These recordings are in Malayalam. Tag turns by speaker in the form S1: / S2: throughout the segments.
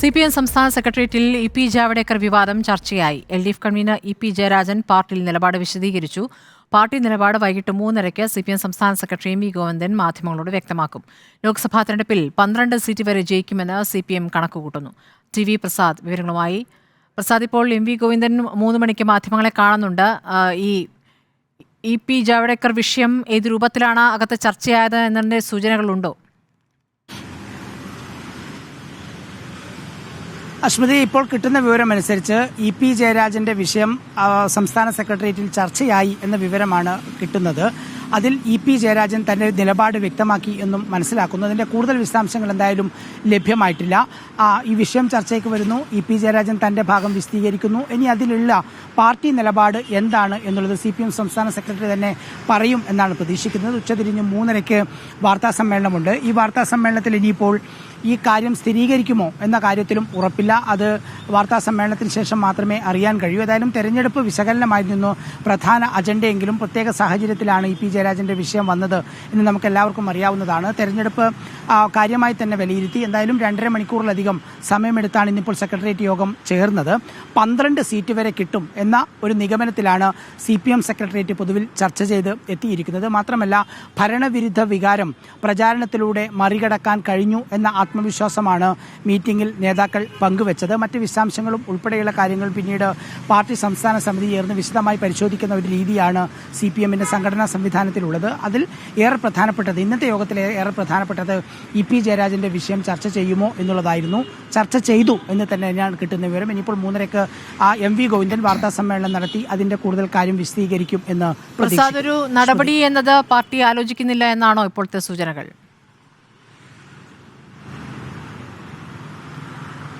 S1: സി പി എം സംസ്ഥാന സെക്രട്ടേറിയറ്റിൽ ഇ പി ജാവ്ദേക്കർ വിവാദം ചർച്ചയായി. L D F convener E P Jayarajan പാർട്ടിയിൽ നിലപാട് വിശദീകരിച്ചു. പാർട്ടി നിലപാട് വൈകിട്ട് മൂന്നരയ്ക്ക് സി പി എം സംസ്ഥാന സെക്രട്ടറി എം വി ഗോവിന്ദൻ മാധ്യമങ്ങളോട് വ്യക്തമാക്കും. ലോക്സഭാ തെരഞ്ഞെടുപ്പിൽ പന്ത്രണ്ട് സീറ്റ് വരെ ജയിക്കുമെന്ന് സി പി എം കണക്കുകൂട്ടുന്നു. ടി വി പ്രസാദ് വിവരങ്ങളുമായി. പ്രസാദ് ഇപ്പോൾ എം വി ഗോവിന്ദൻ മൂന്ന് മണിക്ക് മാധ്യമങ്ങളെ കാണുന്നുണ്ട്. ഈ ഇ പി ജാവ്ദേക്കർ വിഷയം ഏത് രൂപത്തിലാണ് അകത്ത് ചർച്ചയായത് എന്നതിന്റെ സൂചനകളുണ്ടോ?
S2: അശ്മതി ഇപ്പോൾ കിട്ടുന്ന വിവരമനുസരിച്ച് ഇ പി ജയരാജന്റെ വിഷയം സംസ്ഥാന സെക്രട്ടേറിയറ്റിൽ ചർച്ചയായി എന്ന വിവരമാണ് കിട്ടുന്നത്. അതിൽ ഇ പി ജയരാജൻ തന്റെ നിലപാട് വ്യക്തമാക്കി എന്നും മനസ്സിലാക്കുന്നു. അതിന്റെ കൂടുതൽ വിശദാംശങ്ങൾ എന്തായാലും ലഭ്യമായിട്ടില്ല. ഈ വിഷയം ചർച്ചയ്ക്ക് വരുന്നു. ഇ പി ജയരാജൻ തന്റെ ഭാഗം വിശദീകരിക്കുന്നു. ഇനി അതിലുള്ള പാർട്ടി നിലപാട് എന്താണ് എന്നുള്ളത് സി പി എം സംസ്ഥാന സെക്രട്ടറി തന്നെ പറയും എന്നാണ് പ്രതീക്ഷിക്കുന്നത്. ഉച്ചതിരിഞ്ഞ് മൂന്നരയ്ക്ക് വാർത്താ സമ്മേളനമുണ്ട്. ഈ വാർത്താ സമ്മേളനത്തിൽ ഇനിയിപ്പോൾ ഈ കാര്യം സ്ഥിരീകരിക്കുമോ എന്ന കാര്യത്തിലും ഉറപ്പില്ല. അത് വാർത്താ സമ്മേളനത്തിന് ശേഷം മാത്രമേ അറിയാൻ കഴിയൂ. ഏതായാലും തെരഞ്ഞെടുപ്പ് വിശകലനമായിരുന്നു പ്രധാന അജണ്ടയെങ്കിലും പ്രത്യേക സാഹചര്യത്തിലാണ് ഇ പി ജയരാജന്റെ വിഷയം വന്നത് എന്ന് നമുക്ക് എല്ലാവർക്കും അറിയാവുന്നതാണ്. തെരഞ്ഞെടുപ്പ് കാര്യമായി തന്നെ വിലയിരുത്തി. എന്തായാലും രണ്ടര മണിക്കൂറിലധികം സമയമെടുത്താണ് ഇന്നിപ്പോൾ സെക്രട്ടേറിയറ്റ് യോഗം ചേർന്നത്. പന്ത്രണ്ട് സീറ്റ് വരെ കിട്ടും എന്ന ഒരു നിഗമനത്തിലാണ് സി പി എം സെക്രട്ടേറിയറ്റ് പൊതുവിൽ ചർച്ച ചെയ്ത് എത്തിയിരിക്കുന്നത്. മാത്രമല്ല ഭരണവിരുദ്ധ വികാരം പ്രചാരണത്തിലൂടെ മറികടക്കാൻ കഴിഞ്ഞു എന്ന ആത്മവിശ്വാസമാണ് മീറ്റിംഗിൽ നേതാക്കൾ പങ്കുവച്ചത്. മറ്റ് വിശദാംശങ്ങളും ഉൾപ്പെടെയുള്ള കാര്യങ്ങൾ പിന്നീട് പാർട്ടി സംസ്ഥാന സമിതി ചേർന്ന് വിശദമായി പരിശോധിക്കുന്ന ഒരു രീതിയാണ് സി പി എമ്മിന്റെ സംഘടനാ സംവിധാനത്തിലുള്ളത് അതിൽ ഏറെ പ്രധാനപ്പെട്ടത് ഇന്നത്തെ യോഗത്തിൽ ഏറെ പ്രധാനപ്പെട്ടത് ഇ പി ജയരാജന്റെ വിഷയം ചർച്ച ചെയ്യുമോ എന്നുള്ളതായിരുന്നു. ചർച്ച ചെയ്തു എന്ന് തന്നെ ഞാൻ കിട്ടുന്ന വിവരം. ഇനിയിപ്പോൾ മൂന്നരക്ക് ആ എം വി ഗോവിന്ദൻ വാർത്താ സമ്മേളനം നടത്തി അതിന്റെ കൂടുതൽ കാര്യം വിശദീകരിക്കും എന്ന്.
S1: പ്രസാദ് ഒരു നടപടി എന്നത് പാർട്ടി ആലോചിക്കുന്നില്ല എന്നാണോ ഇപ്പോഴത്തെ സൂചനകൾ?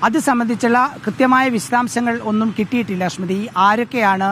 S2: അത് സംബന്ധിച്ചുള്ള കൃത്യമായ വിശദാംശങ്ങൾ ഒന്നും കിട്ടിയിട്ടില്ല സ്മൃതി ആരൊക്കെയാണ്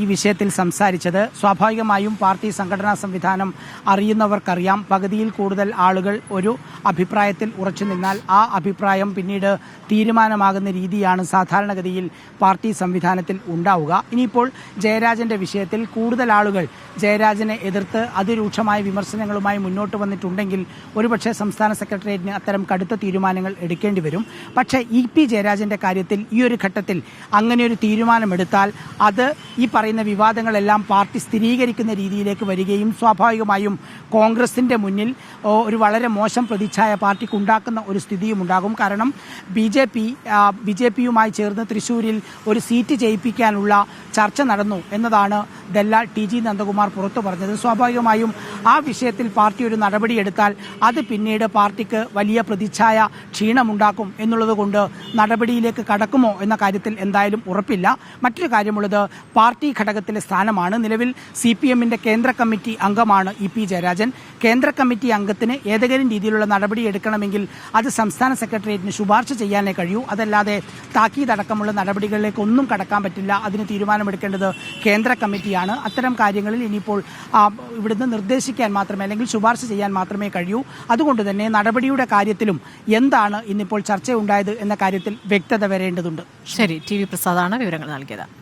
S2: ഈ വിഷയത്തിൽ സംസാരിച്ചത്? സ്വാഭാവികമായും പാർട്ടി സംഘടനാ സംവിധാനം അറിയുന്നവർക്കറിയാം. പകുതിയിൽ കൂടുതൽ ആളുകൾ ഒരു അഭിപ്രായത്തിൽ ഉറച്ചു നിന്നാൽ ആ അഭിപ്രായം പിന്നീട് തീരുമാനമാകുന്ന രീതിയാണ് സാധാരണഗതിയിൽ പാർട്ടി സംവിധാനത്തിൽ ഉണ്ടാവുക. ഇനിയിപ്പോൾ ജയരാജന്റെ വിഷയത്തിൽ കൂടുതൽ ആളുകൾ ജയരാജനെ എതിർത്ത് അതിരൂക്ഷമായ വിമർശനങ്ങളുമായി മുന്നോട്ട് വന്നിട്ടുണ്ടെങ്കിൽ ഒരുപക്ഷെ സംസ്ഥാന സെക്രട്ടേറിയറ്റിന് അത്തരം കടുത്ത തീരുമാനങ്ങൾ എടുക്കേണ്ടി വരും. പക്ഷേ ഇ പി ജയരാജന്റെ കാര്യത്തിൽ ഈ ഒരു ഘട്ടത്തിൽ അങ്ങനെ ഒരു തീരുമാനമെടുത്താൽ അത് ഈ പറയുന്ന വിവാദങ്ങളെല്ലാം പാർട്ടി സ്ഥിരീകരിക്കുന്ന രീതിയിലേക്ക് വരികയും സ്വാഭാവികമായും കോൺഗ്രസിന്റെ മുന്നിൽ ഒരു വളരെ മോശം പ്രതിച്ഛായ പാർട്ടിക്ക് ഉണ്ടാക്കുന്ന ഒരു സ്ഥിതിയും ഉണ്ടാകും. കാരണം B J P B J പിയുമായി ചേർന്ന് തൃശൂരിൽ ഒരു സീറ്റ് ജയിപ്പിക്കാനുള്ള ചർച്ച നടന്നു എന്നതാണ് ദല്ല ടി ജി നന്ദകുമാർ പുറത്തു പറഞ്ഞത്. സ്വാഭാവികമായും ആ വിഷയത്തിൽ പാർട്ടി ഒരു നടപടിയെടുത്താൽ അത് പിന്നീട് പാർട്ടിക്ക് വലിയ പ്രതിച്ഛായ ക്ഷീണമുണ്ടാക്കും എന്നുള്ളത് കൊണ്ട് നടപടിയിലേക്ക് കടക്കുമോ എന്ന കാര്യത്തിൽ എന്തായാലും ഉറപ്പില്ല. മറ്റൊരു കാര്യമുള്ളത് പാർട്ടി ഘടകത്തിലെ സ്ഥാനമാണ്. നിലവിൽ സി പി എമ്മിന്റെ കേന്ദ്ര കമ്മിറ്റി അംഗമാണ് ഇ പി ജയരാജൻ. കേന്ദ്ര കമ്മിറ്റി അംഗത്തിന് ഏതെങ്കിലും രീതിയിലുള്ള നടപടി എടുക്കണമെങ്കിൽ അത് സംസ്ഥാന സെക്രട്ടേറിയറ്റിന് ശുപാർശ ചെയ്യാനേ കഴിയൂ. അതല്ലാതെ താക്കീതടക്കമുള്ള നടപടികളിലേക്ക് ഒന്നും കടക്കാൻ പറ്റില്ല. അതിന് തീരുമാനമെടുക്കേണ്ടത് കേന്ദ്ര കമ്മിറ്റിയാണ്. അത്തരം കാര്യങ്ങളിൽ ഇനിയിപ്പോൾ ഇവിടുന്ന് നിർദ്ദേശിക്കാൻ മാത്രമേ അല്ലെങ്കിൽ ശുപാർശ ചെയ്യാൻ മാത്രമേ കഴിയൂ. അതുകൊണ്ട് തന്നെ നടപടിയുടെ കാര്യത്തിലും എന്താണ് ഇന്നിപ്പോൾ ചർച്ചയുണ്ടായത് എന്ന കാര്യത്തിൽ വ്യക്തത വരേണ്ടതുണ്ട്.
S1: ശരി ടി വി പ്രസാദാണ് വിവരങ്ങൾ നൽകിയത്.